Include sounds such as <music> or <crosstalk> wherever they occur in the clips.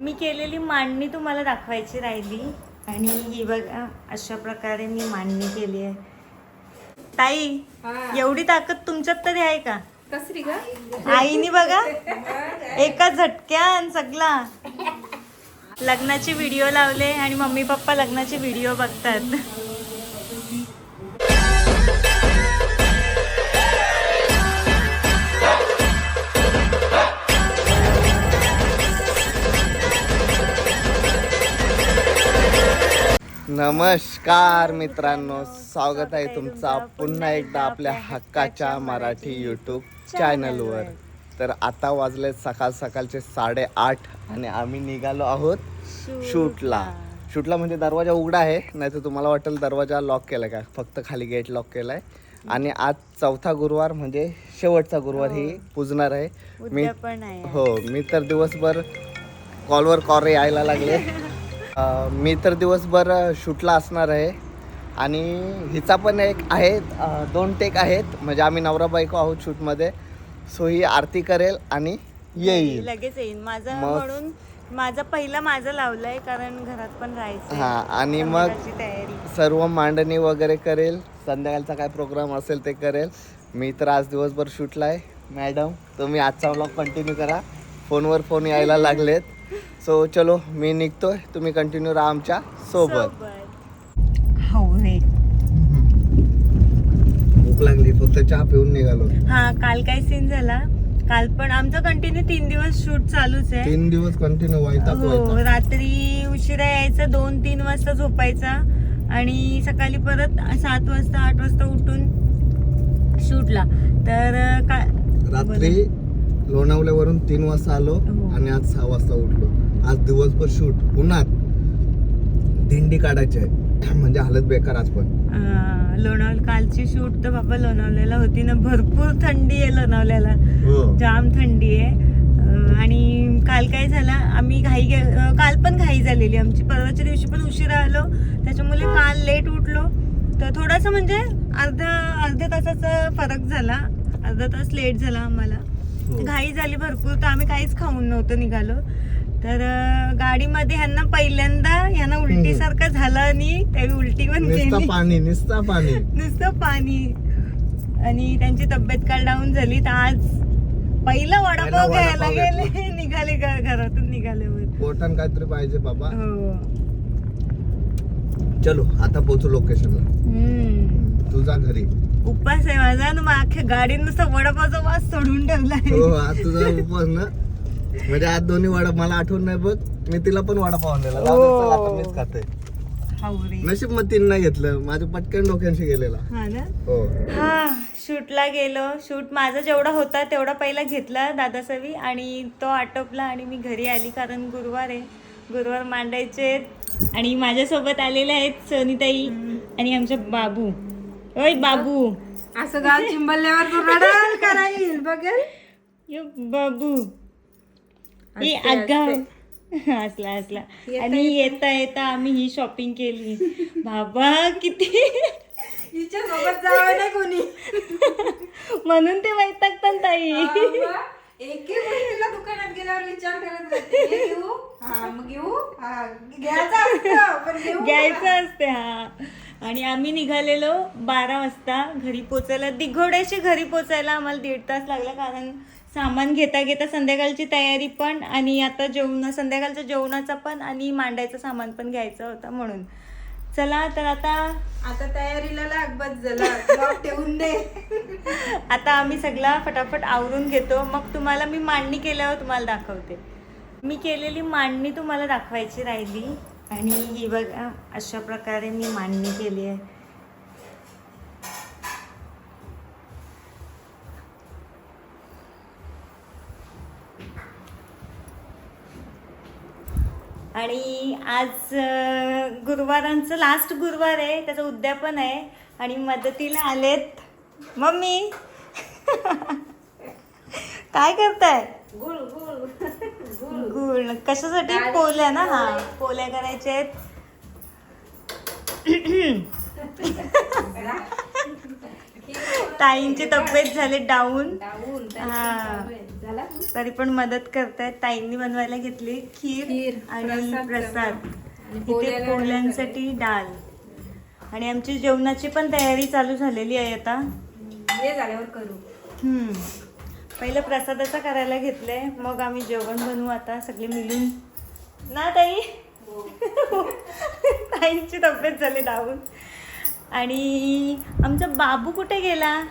मी केलेली मांडणी तुम्हाला दाखवायची राहिली. आणि ही बघा अशा प्रकारे मी मांडणी केली आहे. ताई एवढी ताकद तुमच्यात तरी आहे का? कसरी का आईनी बघा एका झटक्यान सगळा. लग्नाचे व्हिडिओ लावले आणि मम्मी पप्पा लग्नाचे व्हिडिओ बघतात. नमस्कार मित्रांनो स्वागत आहे तुमचा पुन्हा एकदा आपल्या हक्काच्या मराठी यूट्यूब चॅनलवर तर आता वाजले सकाळ सकाळचे साडेआठ आणि आम्ही निघालो आहोत शूटला. शूटला म्हणजे दरवाजा उघडा आहे नाही तर तुम्हाला वाटेल दरवाजा लॉक केला का? फक्त खाली गेट लॉक केलाय. आणि आज चौथा गुरुवार म्हणजे शेवटचा गुरुवार ही पुजणार आहे. मी आहे. हो मी तर दिवसभर कॉलवर कॉल यायला लागले. मी तर दिवसभर शूटला असणार आहे. आणि हिचा पण एक आहे दोन टेक आहेत. म्हणजे आम्ही नवरा बायको आहोत शूटमध्ये. सो ही आरती करेल आणि येईल. लगेच येईन. माझं म्हणून माझं पहिलं माझं लावलंय कारण घरात पण राहायचं हा आणि मग सर्व मांडणी वगैरे करेल. संध्याकाळचा काय प्रोग्राम असेल ते करेल. मी तर आज दिवसभर शूटला आहे. मॅडम तुम्ही आजचा व्लॉग कंटिन्यू करा. फोनवर फोन यायला लागलेत. सो चलो मी निघतोय. तुम्ही कंटिन्यू राहा आमच्यासोबत. सोबत. हो रे. भूक लागली फक्त चहा पिऊन निघालो. हा काल काय सीन झाला? काल पण आमचं कंटिन्यू तीन दिवस शूट चालूच आहे. तीन दिवस कंटिन्यू व्हायचा हो रात्री उशिरा यायचं दोन तीन वाजता झोपायचा. आणि सकाळी परत सात वाजता आठ वाजता उठून शूटला तर अं, का रात्री लोणावल्यावरून तीन वाजता आलो हो. आणि आज सहा वाजता उठलो. आज दिवसभर शूट उन्हात दिंडी काढायची आहे. म्हणजे हालत बेकार आज पण. अं, लोणावळा कालची शूट तर बाबा लोणावल्याला होती ना भरपूर थंडी आहे लोणावल्याला हो. जाम थंडी आहे. आणि काल काय झालं आम्ही घाई काल पण घाई झालेली. आमची परवाच्या दिवशी पण उशिरा आलो. त्याच्यामुळे काल लेट उठलो. तर थोडासा म्हणजे अर्धा अर्ध्या तासाचा फरक झाला. अर्धा तास लेट झाला आम्हाला. हो. घाई झाली भरपूर तर आम्ही काहीच खाऊन नव्हतं निघालो. तर गाडीमध्ये ह्यांना पहिल्यांदा ह्यांना उलटीसारखं झालं आणि त्यावेळी उलटी पण नुसतं केली. पाणी नुसतं पाणी. नुसतं पाणी. आणि त्यांची तब्येत काल डाऊन झाली तर आज पहिला वडापाव घ्यायला वडापाव गेले. <laughs> निघाले घ- घरातून निघाल्यावर पोटान काहीतरी पाहिजे बाबा. हो. चलो आता पोहोचू लोकेशनला हम्म. तुझा घरी. उपास आहे माझा ना मग अख्ख्या गाडीत नुसतं वडापावचा वास सोडून ठेवलाय हो आज तुझा उपवास ना. म्हणजे आज दोन्ही वडा मला आठवण नाही बघ. मी तिला पण चल आता मीच खाते. हावरे. नशीब मग तिने नाही घेतलं. माझं पटकन डोक्यांशी गेलेला. हा ना? हो. हा शूटला गेलो. शूट माझा जेवढा होता तेवढा पहिला घेतला दादासावी आणि तो आटोपला आणि मी घरी आली कारण गुरुवार आहे. गुरुवार मांडायचे आणि माझ्यासोबत आलेले आहेत सोनीताई आणि आमचे बाबू. ओय बाबू. असं तू रडाल करा येईल बघेल. यो बाबू. आगाव. हसला <laughs> हसला आणि येता. येता आम्ही ही शॉपिंग केली. बाबा किती? हिच्या सोबत जावं नाही कोणी? <laughs> म्हणून ते वैतागतात ताई. एके गोष्टीला दुकानात गेल्यावर विचार करत राहते हे घेऊ? हा मग घेऊ? हा घ्यायचं असतं पण घेऊ घ्यायचं असते हा. आणि आम्ही निघालेलो बारा वाजता घरी पोचायला. दिघोड्याशी घरी पोचायला आम्हाला दीड तास लागला कारण सामान घेता घेता संध्याकाळची तयारी पण आणि आता जेवण संध्याकाळच्या जेवणाचा पण आणि मांडायचं सामान पण घ्यायचं होतं म्हणून. चला तर आता आता तयारीला लाग बस झाला ब्लॉक ठेवून दे. <laughs> आता आम्ही सगळा फटाफट आवरून घेतो. मग तुम्हाला मी मांडणी केल्यावर तुम्हाला दाखवते. मी केलेली मांडणी तुम्हाला दाखवायची राहिली. आणि ही बघा अशा प्रकारे मी मांडणी केली आहे. आणि आज गुरुवारांचं लास्ट गुरुवार आहे त्याचं उद्यापन आहे आणि मदतीला आलेत मम्मी. <laughs> काय करताय? गुळ गुळ गुळ. कशासाठी? पोल्या ना? हा पोल्या करायच्या आहेत. <laughs> ताईंची तब्येत झाली डाऊन हा. झाला तरी पण मदत करतायत. ताईंनी बनवायला घेतली खीर खीर, आणि प्रसाद इथे पोळ्यांसाठी डाळ. आणि आमची जेवणाची पण तयारी चालू झालेली आहे आता. हे झाल्यावर करू. हम्म. पहिलं प्रसादाचं करायला घेतलंय. मग आम्ही जेवण बनवू आता सगळे मिळून. ना ताई? <laughs> ताईंची तब्येत झाली डाऊन. आणि आमचा बाबू कुठे गेला?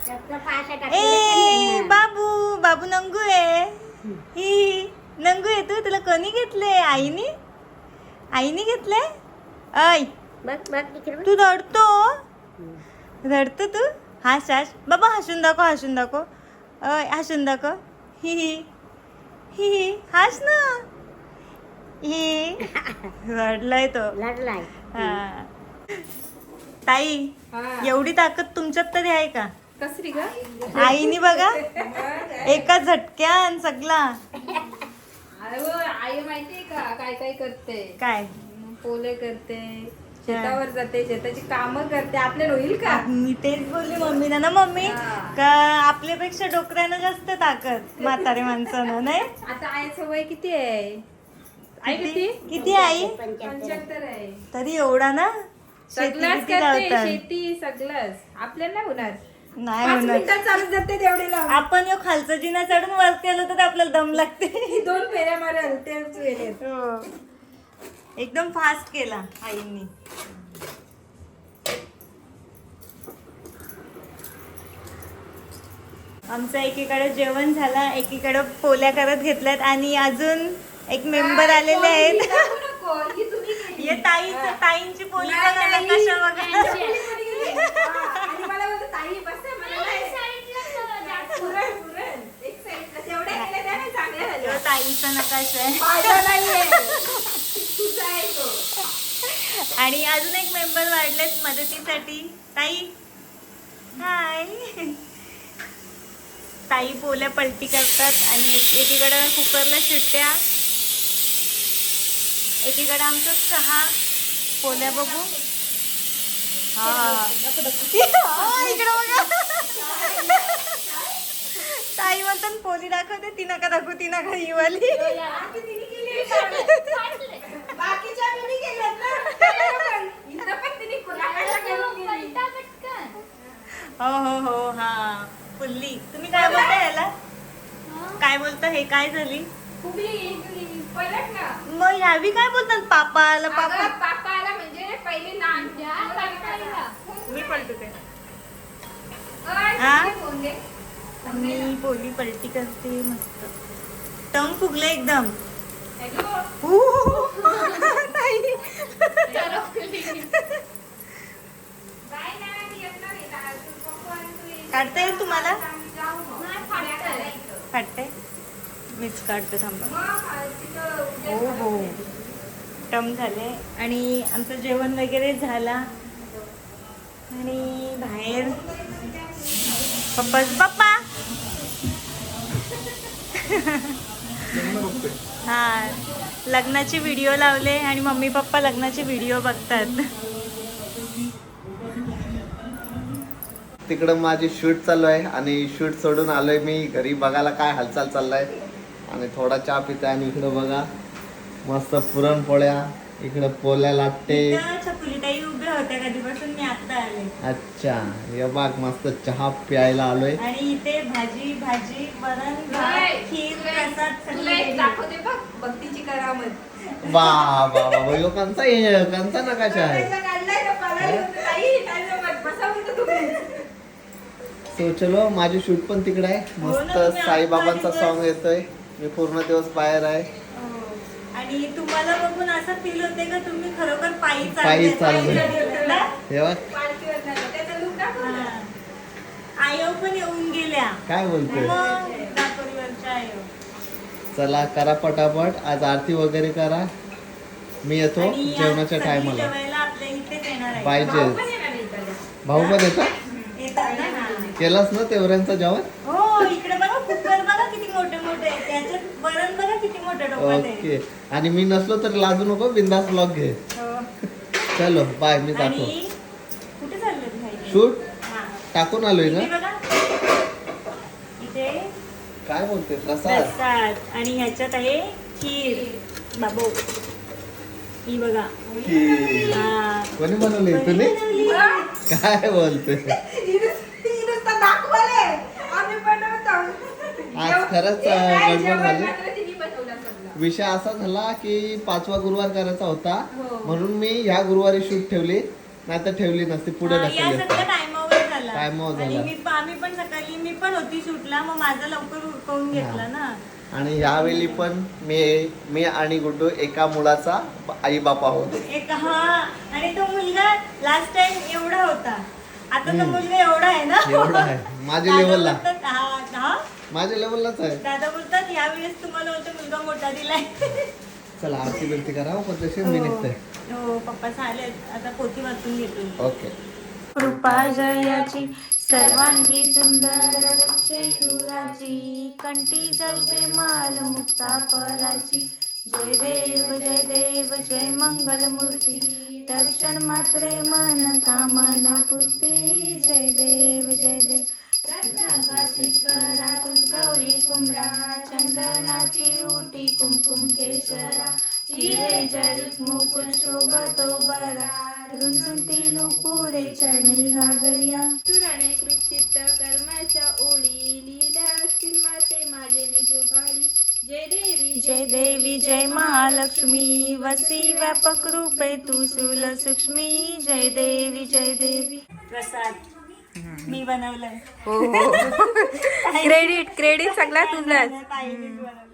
ए बाबू बाबू नंगू आहे ही नंगू आहे तू तुला कोणी घेतले आईनी? आईनी घेतले? ऐ तू रडतो? रडतो तू? हास हास बाबा हसून दाखव हसून दाखव. अय हसून दाखव. ही ही. ही ही. हास ना. ही. रडलाय तो. हा. ताई हा. एवढी ताकद तुमच्यात तरी आहे का? कसरी ग? आईनी बघा. एका झटक्यान सगळा. अरे व, आई माहितीये का काय काय करते? काय? पोले करते शेतावर जाते शेताची कामं करते. आपल्याला होईल का? मी तेच बोलली मम्मीला ना मम्मी हा. का आपल्यापेक्षा डोकऱ्यानं जास्त ताकद म्हातारे माणसानं नाही? आता आईचं वय किती आहे? आई किती? किती? आई? पंच्याहत्तर आहे. तरी एवढा ना? शेती सगळंच किती करते लावतात. शेती सगळंच. आपल्याला नाही होणार. नाही पाच होणार मिनिटात चालत जाते तेवढे आपण यो खालचा जिना चढून वरती आलो तर आपल्याला दम लागते. ही दोन फेऱ्या माराल तेच वेळेत हो. एकदम फास्ट केला आईंनी. आमचं एकीकडे जेवण झालं एकीकडे पोल्या करत घेतल्यात आणि अजून एक मेंबर आलेले आहेत. ही केली. ताईचं पोली बघा. कशा बघा कोणी केली? हा, आणि मला बोलतो, ताई बसा, मला नाही. पुरण, पुरण. एक साईडला. तेवढ्या केल्या त्या नाही चांगल्या झाल्या. यो ताईचा नकाशा आहे. आणि अजून एक मेंबर वाढलेत मदतीसाठी. ताई. हाय. ताई पोल्या पलटी करतात आणि एक- एकीकडे कुकरला शिट्ट्या. एकीकडे आमचा चहा. पोल्या बघू. हा, <laughs> इकडं बघा. ताई म्हणतात पोली दाखवते ती नका दाखवू ती नका ही वाली. बाकी तिने केली आहे. बाकीच्या मी केल्यात ना. <laughs> इथं पण तिने कुणाकडे करून केली. हो हो हो हा. फुल्ली तुम्ही काय बोलता याला? काय बोलता? हे काय झाली? फुगली, पलट ना. मग ह्यावी काय बोलतात पापा आला पापा अगं, पापा? आला म्हणजे पहिले लहान मी पलटू ते अय, हा? मी पोली पलटी करते मस्त. टंग फुगलं एकदम. आहे. काढता येईल तुम्हाला? काढते मीच काढते थांबा. हो हो. टम झाले. आणि आमचं जेवण वगैरे झाला. आणि बाहेर पप्पा पप्पा! हा लग्नाचे व्हिडिओ लावले आणि मम्मी पप्पा लग्नाचे व्हिडिओ बघतात. तिकडं माझी शूट चालू आहे आणि शूट सोडून आलोय मी. घरी बघायला काय हालचाल चाललाय. आणि थोडा चहा पिताय आणि इकडं बघा. मस्त पुरणपोळ्या. इकडं पोल्या लाटते छकुलीताई उभ्या होत्या कधीपासून मी आता आले. अच्छा हे बघ मस्त चहा प्यायला आलोय. आणि इथे भाजी भाजी वरण भात खीर तुला- प्रसाद तुला सगळं एक ready. दाखवते बघ भक्तीची करामत. वा वा वा यो कंचा ये कंचा नकाशा आहे. पैसा काढलाय का पगार होतो ताई काय जमत बसा म्हणतो तुम्ही. सो चलो माझी शूट पण तिकडे आहे. हो ना, मस्त तुम्ही साईबाबांचा सॉन्ग येतोय. मी पूर्ण दिवस बाहेर आहे. आणि तुम्हाला बघून असं फील होते का तुम्ही खरोखर पायी? हे. हा. आयो पण येऊन गेल्या. काय बोलतोय? चला करा पटापट. आज आरती वगैरे करा. मी येतो जेवणाच्या टायमाला जेवायला आपल्या इथेच येणार आहे. पाहिजे. भाऊ पण येतो? केलास ना तेवऱ्यांचं जेवण हो इकडे बघा कुकर बघा किती मोठे मोठे आहेत. त्याच्यात वरण बघा किती मोठे डोक्यात आहे ओके. आणि मी नसलो तर लाजू नको बिंदास ब्लॉग घे. हो. चलो बाय मी जातो भाई? शूट हा. टाकून आलोय ना? काय बोलते? प्रसाद. आणि ह्याच्यात आहे खीर. बाबू. ही बघा. की. कोणी बनवली तुम्ही. काय बोलते <laughs> ही नुसतं दाखवले आम्ही बनवतो आज खरंच गडबड झाली. विषय असा झाला की पाचवा गुरुवार करायचा होता हो. म्हणून मी ह्या गुरुवारी शूट ठेवली नाही तर ठेवली नसती पुढे ढकलली असती. टायमावर झाला. मी आम्ही पण सकाळी मी पण होती शूटला मग माझं लवकर उरकवून घेतला ना आणि यावेळी पण मी मी आणि गुड्डू एका मुलाचा आई बाप आहोत एक हा आणि तो मुलगा लास्ट टाइम एवढा होता आता तो. मुलगा एवढा आहे ना एवढा आहे. माझ्या लेवलला. हा, हा. माझ्या लेवललाच आहे. दादा बोलतात यावेळेस तुम्हाला बोलतो मुलगा मोठा दिलाय. चला आरती बिरती करा पद्धतशीर मी निघतोय हो पप्पा चालेल आता पोथी वाचून घेतो. ओके. कृपा जयाची सर्वांगी सुंदर शेतुराची कंठी जलते माल मुक्ता पराची. जय देव जय देव जय मंगल मूर्ती दर्शन मात्रे मन कामना पूर्ती. जय देव जय देव. रत्नाकाशिकरातून गौरी कुमरा चंदनाची उटी कुमकुम केशरा हिरे जडित मुकुल शोभतो बरा घागरिया कृचित कर्माच्या ओळी लिहिल्या असतील माते माझे निज बाळी जय देवी जय देवी जय महालक्ष्मी. वसी व्यापक रूपे तू सुल सूक्ष्मी जय देवी जय देवी. प्रसाद मी बनवलंय. हो. क्रेडिट क्रेडिट सगळा तुझाच. ताईनेच बनवलंय.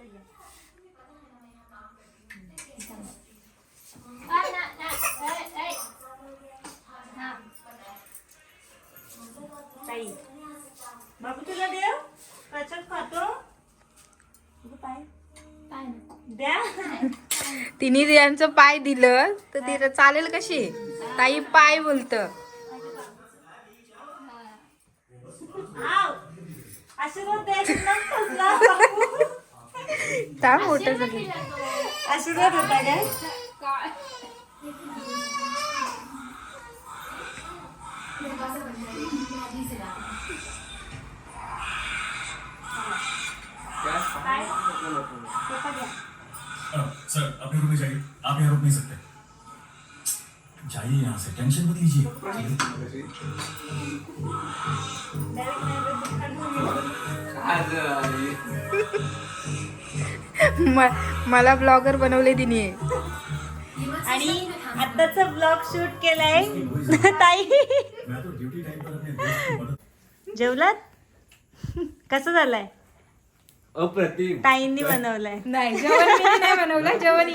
ताई. बाबू तुला देव? प्रसाद खातो? अगं पाय. द्या. तिने यांचं पाय दिलं तर तिला चालेल कशी? ताई पाय बोलत. आशीर्वाद द्यायचा ना कसला बाबू. का मोठं झालं. आशीर्वाद होता काय काय? सर अपने रूम में जाइए आप यहाँ रुक नहीं सकते. जाइए यहाँ से. टेंशन मत लीजिए. <laughs> मला ब्लॉगर बनवले तिने. आणि आताचा ब्लॉग शूट केलाय. ताई. जेवलात? <laughs> कसं झालंय? अप्रतिम. ताईंनी बनवलाय. नाही जेवण बनवलं जेवण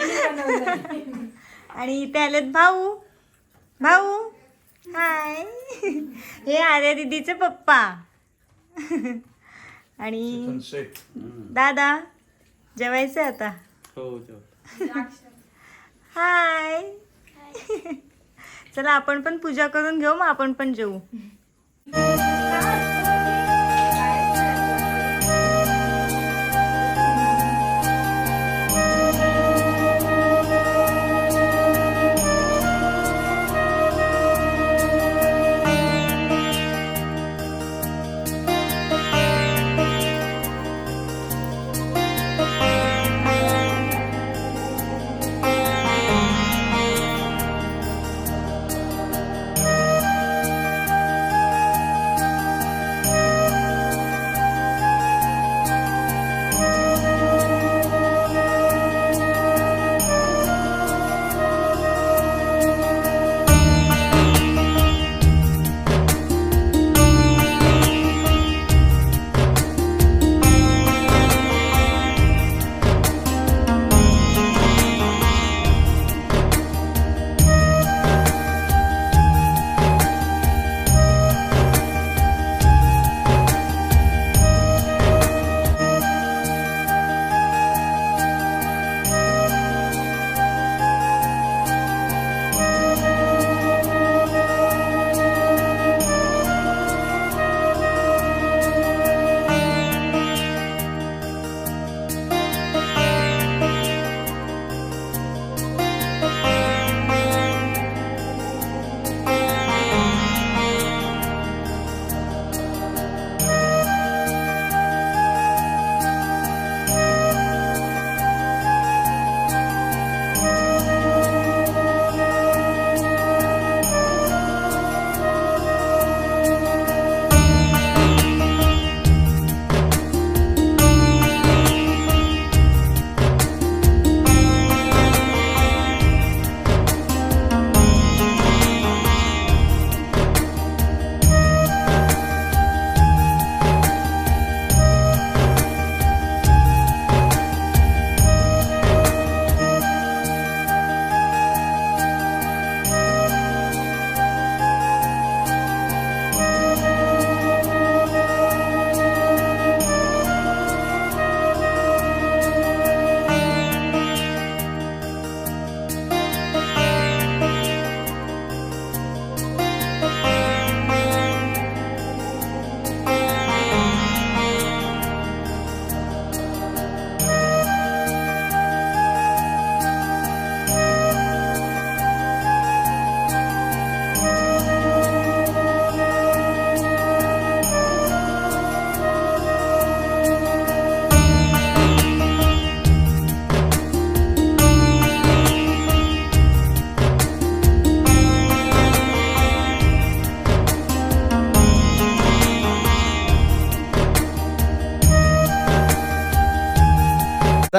आणि इथे आलेत भाऊ. भाऊ. हाय हे आर्या दिदीचे पप्पा. <laughs> आणि दादा जेवायचं आता? हो हाय. <laughs> चला आपण पण पूजा करून घेऊ मग आपण पण जेवू <laughs>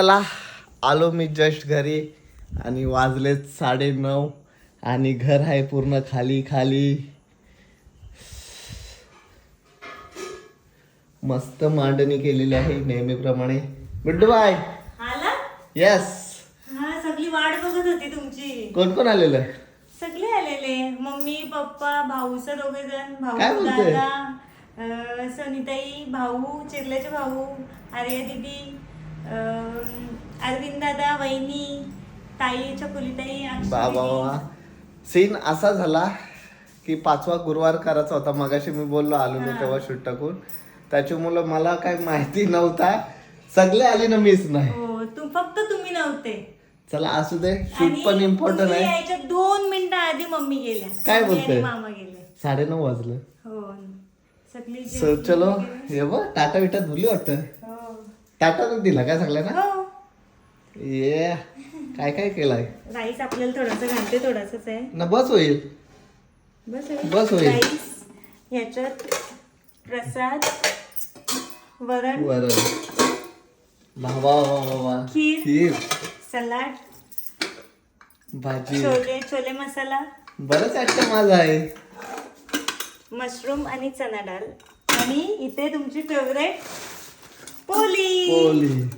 चला आलो मी जस्ट घरी आणि वाजलेत साडे नऊ आणि घर आहे पूर्ण खाली खाली. मस्त मांडणी केलेली आहे नेहमीप्रमाणे. गुड बाय येस हा सगळी वाट बघत होती तुमची. कोण कोण आलेलं? सगळे आलेले. मम्मी पप्पा भाऊचं दोघे जण भाऊ? दादा सनिताई भाऊ चिरल्याचे भाऊ आर्या दिदी अरविंद दादा वहिनी ताई चकुलीताई अक्षय बाबा सीन असा झाला की पाचवा गुरुवार करायचा होता. मगाशी मी बोललो आलो ना तेव्हा शूट टाकून. त्याची मुलं मला काय माहिती नव्हता. सगळे आले ना मीच नाही. हो तू फक्त तुम्ही नव्हते. चला असू दे. शूट पण इम्पॉर्टंट आहे. यायच्या दोन मिनिटं आधी मम्मी गेल्या. काय बोलते? मामा गेले. साडेनऊ वाजलं. हो. सगळी चलो. हे बघ टाटा विटा धुली वाटतं. तर दिला काय सगळ्यांना? हो. ये काय काय केलंय? राईस आपल्याला थोडंसं घालते थोडंसंच आहे. ना बस होईल. बस बस होईल. राईस ह्याच्यात प्रसाद वरण बरं बाबा खीर. खीर. सलाड भाजी. छोले छोले मसाला. बरंच आजच्या माझा आहे. मशरूम आणि चना डाळ. आणि इथे तुमची फेवरेट पोली. पोली.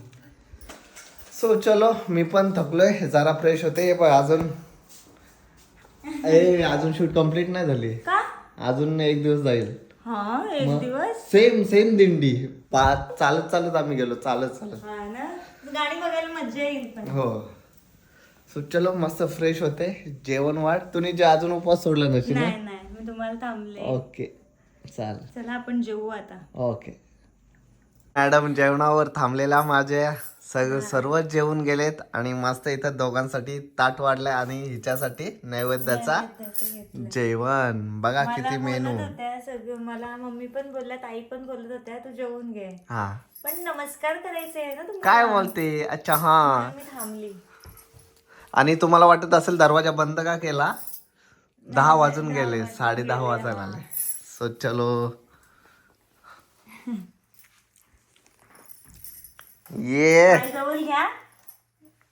सो चलो मी पण थकलोय. जरा फ्रेश होते. हे बघ अजून ए अजून शूट कंप्लीट नाही झाली. का? अजून एक दिवस जाईल. हा एक दिवस? सेम सेम दिंडी. पाच चालत चालत आम्ही गेलो. चालत चालत. हा ना? गाडी बघायला मजा येईल पण. हो. सो चलो मस्त फ्रेश होते. जेवण वाढ. तुम्ही जे अजून उपवास सोडला नशी ना नाही नाही. मी तुम्हाला थांबले. ओके चालेल. चला आपण जेवू आता. ओके मॅडम जेवणावर थांबलेला माझे सग सर्वच जेवून गेलेत आणि मस्त इथं दोघांसाठी ताट वाढलंय आणि हिच्यासाठी नैवेद्याचा जेवण. बघा किती मेनू. सगळं मला मम्मी पण बोलल्या ताई पण बोलत होत्या तू जेवून घे. हा. पण नमस्कार करायचे आहे ना तुम्हाला? काय बोलते? अच्छा हा. मी थांबली. आणि तुम्हाला वाटत असेल दरवाजा बंद का केला? दहा वाजून गेले साडे दहा वाजायला आले. सो चलो. ये. आई जवळ घ्या.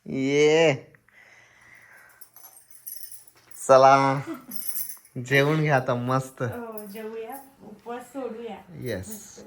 ये. चला. जेवून घ्या आता मस्त. हो जेवूया. उपवास सोडूया. येस.